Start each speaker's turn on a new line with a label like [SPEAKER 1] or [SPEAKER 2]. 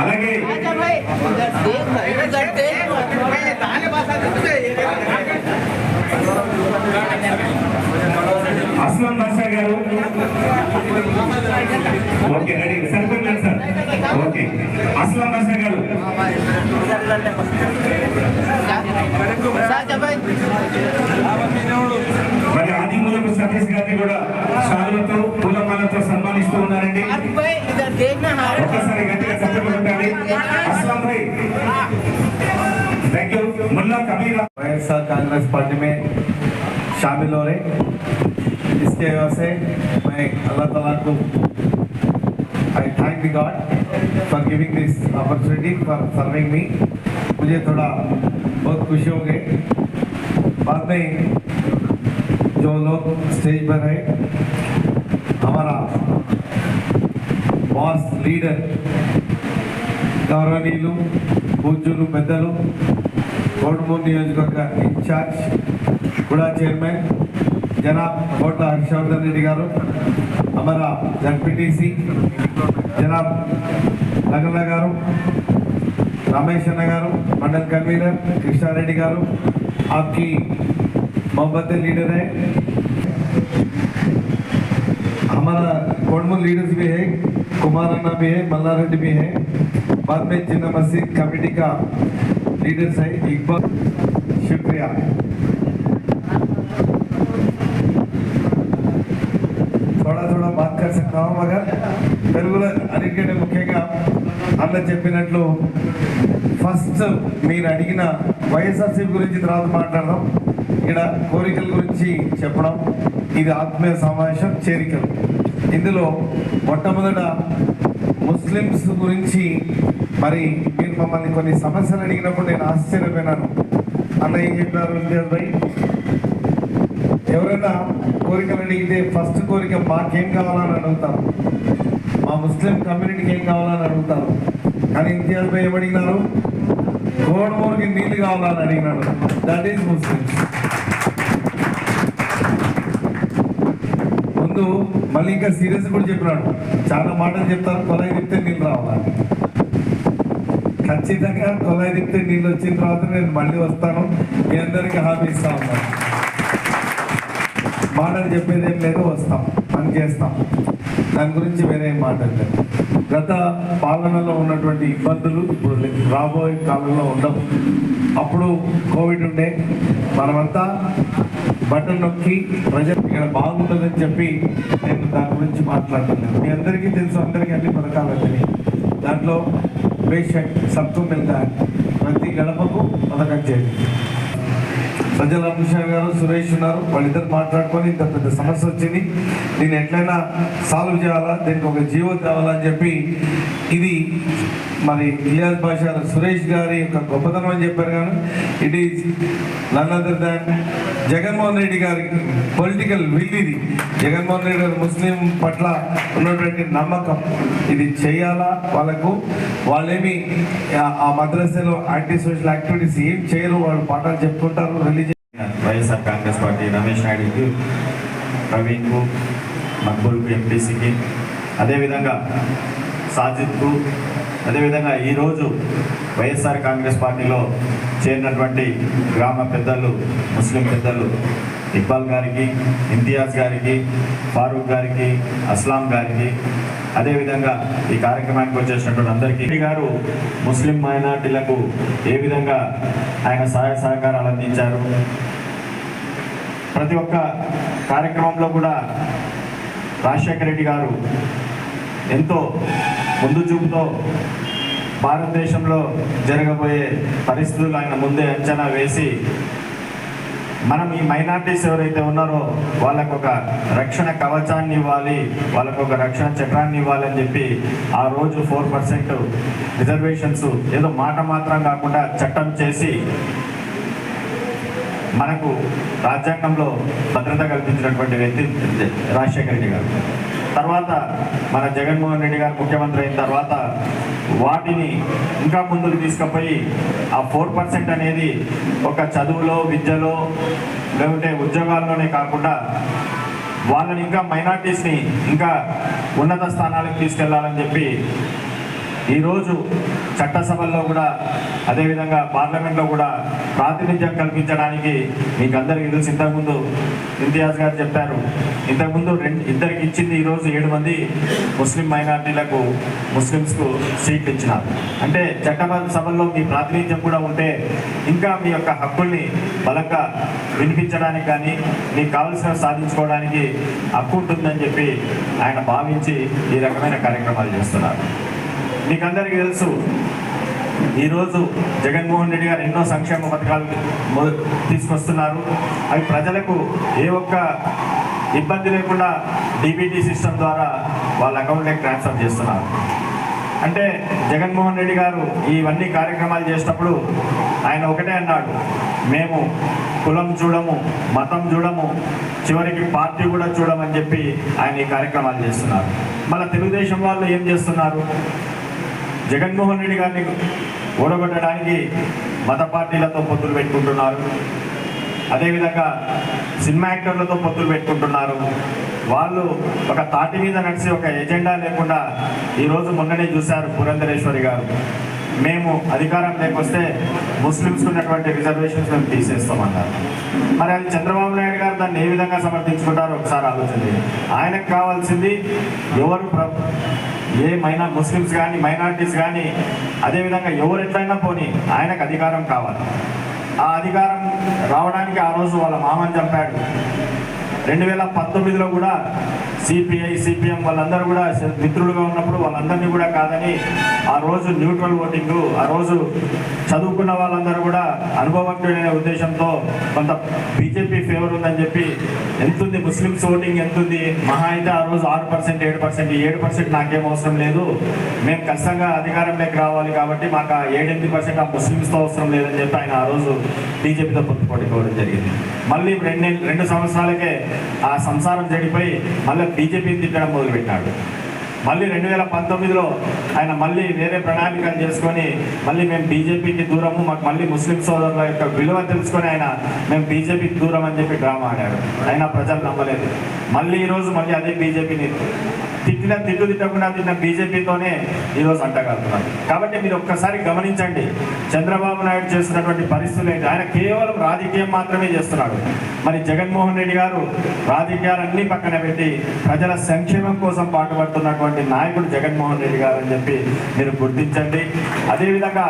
[SPEAKER 1] అలాగే అస్లం బాషా గారు. Okay ready. సరిపోయింది సార్? ఓకే. అస్లం బాషా గారు. మరి ఆదిమూలపు సతీష్ గారిని కూడా శాలువతో పూలమాలతో సన్మానిస్తూ ఉన్నారండి.
[SPEAKER 2] कांग्रेस पार्टी में शामिल हो रहे इसके वजह से मैं अल्लाह तला को I thank you God for giving this opportunity for serving me मुझे थोड़ा बहुत खुशी हो बाद में जो लोग स्टेज पर है हमारा బాస్ లీడర్ గౌరవనీయులు పూజ్యులు పెద్దలు కోటమూరు నియోజకవర్గ ఇన్ఛార్జ్ కూడా చైర్మన్ జనాబ్ కోట హర్షవర్ధన్ రెడ్డి గారు అమర జడ్పీటీసీ జనాబ్ నగన్న గారు రమేష్ అన్న గారు మండల్ కన్వీనర్ కృష్ణారెడ్డి గారు आपकी मोहब्बत लीडर है हमारा कोडमल लीडर्स भी है कुमार अन्ना भी है मल्ला रेड्डी भी है बाद में जिन्ना मस्जिद कमेटी का लीडर्स है इकबाल शुक्रिया थोड़ा थोड़ा बात कर सकता हूँ मगर తెలుగులో అన్నిటికంటే ముఖ్యంగా అన్న చెప్పినట్లు ఫస్ట్ మీరు అడిగిన వైఎస్ఆర్సీపీ గురించి తర్వాత మాట్లాడదాం ఇక్కడ కోరికల గురించి చెప్పడం ఇది ఆత్మీయ సమావేశం చేరికలు ఇందులో మొట్టమొదట ముస్లిమ్స్ గురించి మరి మీరు మమ్మల్ని కొన్ని సమస్యలు అడిగినప్పుడు నేను ఆశ్చర్యపోయినాను. అన్న ఏం చెప్పారు భాయ్? ఎవరైనా కోరికలు అడిగితే ఫస్ట్ కోరిక మాకేం కావాలని అడుగుతారు. మా ముస్లిం కమ్యూనిటీకి ఏం కావాలని అడుగుతారు. కానీ ఇంతియాజ్ భాయ్ ఏమడిగినారు? గోడమూరికి నీళ్ళు కావాలని అడిగినాడు. దట్ ఈస్ ముస్లిమ్స్ ముందు మళ్ళీ ఇంకా సీరియస్ కూడా చెప్పినాడు. చాలా మాటలు చెప్తారు కొలాయి తిప్పితే నీళ్ళు రావాలి. ఖచ్చితంగా కొలాయి తిప్పితే నీళ్ళు వచ్చిన తర్వాత నేను మళ్ళీ వస్తాను. మీ అందరికీ హామీ ఇస్తా ఉన్నాను మాటలు చెప్పేది ఏం లేదు వస్తాం పని చేస్తాం. దాని గురించి వేరే మాటలు గత పాలనలో ఉన్నటువంటి ఇబ్బందులు ఇప్పుడు రాబోయే కాలంలో ఉండవు. అప్పుడు కోవిడ్ ఉండే మనమంతా బటన్ నొక్కి ప్రజలు ఇక్కడ బాగుంటుందని చెప్పి నేను దాని గురించి మాట్లాడుతున్నాను. మీ అందరికీ తెలుసు అందరికీ అన్ని పథకాలు వచ్చినాయి. దాంట్లో బేషక్ సత్తు మిల్తా ప్రతి గడపకు పథకం చేయండి. ప్రజల అభిషేక్ గారు సురేష్ ఉన్నారు. వాళ్ళిద్దరు మాట్లాడుకొని ఇంత పెద్ద సమస్య వచ్చింది. దీన్ని ఎట్లయినా సాల్వ్ చేయాలా? దీనికి ఒక జీవో తేవాలని చెప్పి ఇది మరి ఇలియాస్ బాషా సురేష్ గారి యొక్క గొప్పతనం అని చెప్పారు కానీ it is none other than Jaganmohan Reddy గారి పొలిటికల్ విల్ ఇది. జగన్మోహన్ రెడ్డి గారు ముస్లిం పట్ల ఉన్నటువంటి నమ్మకం. ఇది చేయాలా వాళ్ళకు? వాళ్ళేమి ఆ- ఆ మద్రసాలో యాంటీ సోషల్ యాక్టివిటీస్ ఏం చేయరు? వాళ్ళు పాఠాలు చెప్పుకుంటారు. Religion
[SPEAKER 3] YSR Congress party Ramesh నాయుడుకి ప్రవీణ్కు మక్బూల్కు ఎంపీసీకి. అదేవిధంగా సాజిద్కు అదేవిధంగా ఈరోజు వైఎస్ఆర్ కాంగ్రెస్ పార్టీలో చేరినటువంటి గ్రామ పెద్దలు ముస్లిం పెద్దలు ఇక్బాల్ గారికి ఇంతియాజ్ గారికి ఫారూక్ గారికి అస్లాం గారికి. అదేవిధంగా ఈ కార్యక్రమానికి వచ్చేసినటువంటి అందరికీ. గారు ముస్లిం మైనార్టీలకు ఏ విధంగా ఆయన సహాయ సహకారాలు అందించారు? ప్రతి ఒక్క కార్యక్రమంలో కూడా రాజశేఖర రెడ్డి గారు ఎంతో ముందు చూపుతో భారతదేశంలో జరగబోయే పరిస్థితులు ఆయన ముందే అంచనా వేసి మనం ఈ మైనార్టీస్ ఎవరైతే ఉన్నారో వాళ్ళకు ఒక రక్షణ కవచాన్ని ఇవ్వాలి వాళ్ళకు ఒక రక్షణ చక్రాన్ని ఇవ్వాలి అని చెప్పి ఆ రోజు ఫోర్ పర్సెంట్ రిజర్వేషన్స్ ఏదో మాట మాత్రం కాకుండా చట్టం చేసి మనకు రాజ్యాంగంలో భద్రత కల్పించినటువంటి వ్యక్తి రాజశేఖర రెడ్డి గారు. తర్వాత మన జగన్మోహన్ రెడ్డి గారు ముఖ్యమంత్రి అయిన తర్వాత వాటిని ఇంకా ముందుకు తీసుకుపోయి ఆ ఫోర్ పర్సెంట్ అనేది ఒక చదువులో విద్యలో లేకుంటే ఉద్యోగాల్లోనే కాకుండా వాళ్ళని ఇంకా మైనార్టీస్ని ఇంకా ఉన్నత స్థానాలకు తీసుకెళ్ళాలని చెప్పి ఈరోజు చట్టసభల్లో కూడా అదేవిధంగా పార్లమెంట్లో కూడా ప్రాతినిధ్యం కల్పించడానికి మీకు అందరికీ తెలుసు. ఇంతకుముందు ఇంతియాజ్ గారు చెప్పారు ఇంతకుముందు రెండు ఇద్దరికి ఇచ్చింది ఈరోజు ఏడు మంది ముస్లిం మైనార్టీలకు ముస్లిమ్స్కు సీట్లు ఇచ్చినారు. అంటే చట్టసభల్లో మీ ప్రాతినిధ్యం కూడా ఉంటే ఇంకా మీ యొక్క హక్కుల్ని బలంగా వినిపించడానికి కానీ మీకు కావలసిన సాధించుకోవడానికి హక్కు ఉంటుందని చెప్పి ఆయన భావించి ఈ రకమైన కార్యక్రమాలు చేస్తున్నారు. మీకు అందరికీ తెలుసు ఈరోజు జగన్మోహన్ రెడ్డి గారు ఎన్నో సంక్షేమ పథకాలు తీసుకొస్తున్నారు. అవి ప్రజలకు ఏ ఒక్క ఇబ్బంది లేకుండా డీబీటీ సిస్టమ్ ద్వారా వాళ్ళ అకౌంట్లోకి ట్రాన్స్ఫర్ చేస్తున్నారు. అంటే జగన్మోహన్ రెడ్డి గారు ఇవన్నీ కార్యక్రమాలు చేసినప్పుడు ఆయన ఒకటే అన్నాడు మేము కులం చూడము మతం చూడము చివరికి పార్టీ కూడా చూడమని చెప్పి ఆయన ఈ కార్యక్రమాలు చేస్తున్నారు. మళ్ళీ తెలుగుదేశం వాళ్ళు ఏం చేస్తున్నారు? జగన్మోహన్ రెడ్డి గారిని ఓడగొట్టడానికి మత పార్టీలతో పొత్తులు పెట్టుకుంటున్నారు. అదేవిధంగా సినిమా యాక్టర్లతో పొత్తులు పెట్టుకుంటున్నారు. వాళ్ళు ఒక తాటి మీద నడిచి ఒక ఎజెండా లేకుండా ఈరోజు మొన్ననే చూశారు పురంధరేశ్వరి గారు. మేము అధికారం లేకొస్తే ముస్లిమ్స్ ఉన్నటువంటి రిజర్వేషన్స్ మేము తీసేస్తామన్నారు. మరి అది చంద్రబాబు నాయుడు గారు దాన్ని ఏ విధంగా సమర్థించుకుంటారో ఒకసారి ఆలోచించి ఆయనకు కావాల్సింది ఎవరు ఏ మైనా ముస్లిమ్స్ కానీ మైనారిటీస్ కానీ అదేవిధంగా ఎవరు ఎట్లయినా పోని ఆయనకు అధికారం కావాలి. ఆ అధికారం రావడానికి ఆ రోజు వాళ్ళ మామని చంపాడు. రెండు వేల పంతొమ్మిదిలో కూడా సిపిఐ సిపిఎం వాళ్ళందరూ కూడా మిత్రులుగా ఉన్నప్పుడు వాళ్ళందరినీ కూడా కాదని ఆ రోజు న్యూట్రల్ ఓటింగ్ ఆ రోజు చదువుకున్న వాళ్ళందరూ కూడా అనుభవజ్ఞుడైన ఉద్దేశంతో కొంత బీజేపీ ఫేవర్ ఉందని చెప్పి ఎంతుంది ముస్లిమ్స్ ఓటింగ్ ఎంతుంది మహా అయితే ఆ రోజు ఆరు పర్సెంట్ ఏడు పర్సెంట్ ఏడు పర్సెంట్ నాకేం అవసరం లేదు. మేము ఖచ్చితంగా అధికారంలోకి రావాలి కాబట్టి మాకు ఆ ఏడెనిమిది పర్సెంట్ ఆ ముస్లిమ్స్తో అవసరం లేదని చెప్పి ఆయన ఆ రోజు బీజేపీతో పొత్తు పట్టుకోవడం జరిగింది. మళ్ళీ రెండు రెండు సంవత్సరాలకే ఆ సంసారం చెడిపోయి మళ్ళీ బీజేపీని తిట్టడం మొదలుపెట్టాడు. మళ్ళీ రెండు వేల పంతొమ్మిదిలో ఆయన మళ్ళీ వేరే ప్రణాళికలు చేసుకొని మళ్ళీ మేము బీజేపీకి దూరము మాకు మళ్ళీ ముస్లిం సోదరుల యొక్క విలువ తెలుసుకొని ఆయన మేము బీజేపీకి దూరం అని చెప్పి డ్రామా ఆడాడు. ఆయన ప్రజలు నమ్మలేదు. మళ్ళీ ఈరోజు మళ్ళీ అదే బీజేపీని తిట్టిన తిట్టు తిట్టకుండా తిన్న బీజేపీతోనే ఈరోజు అంటగలుగుతున్నారు కాబట్టి మీరు ఒక్కసారి గమనించండి చంద్రబాబు నాయుడు చేస్తున్నటువంటి పరిస్థితులు ఏంటి? ఆయన కేవలం రాజకీయం మాత్రమే చేస్తున్నాడు. మరి జగన్మోహన్ రెడ్డి గారు రాజకీయాలన్నీ పక్కన పెట్టి ప్రజల సంక్షేమం కోసం పాటుపడుతున్నటువంటి నాయకుడు జగన్మోహన్ రెడ్డి గారు అని చెప్పి మీరు గుర్తించండి. అదేవిధంగా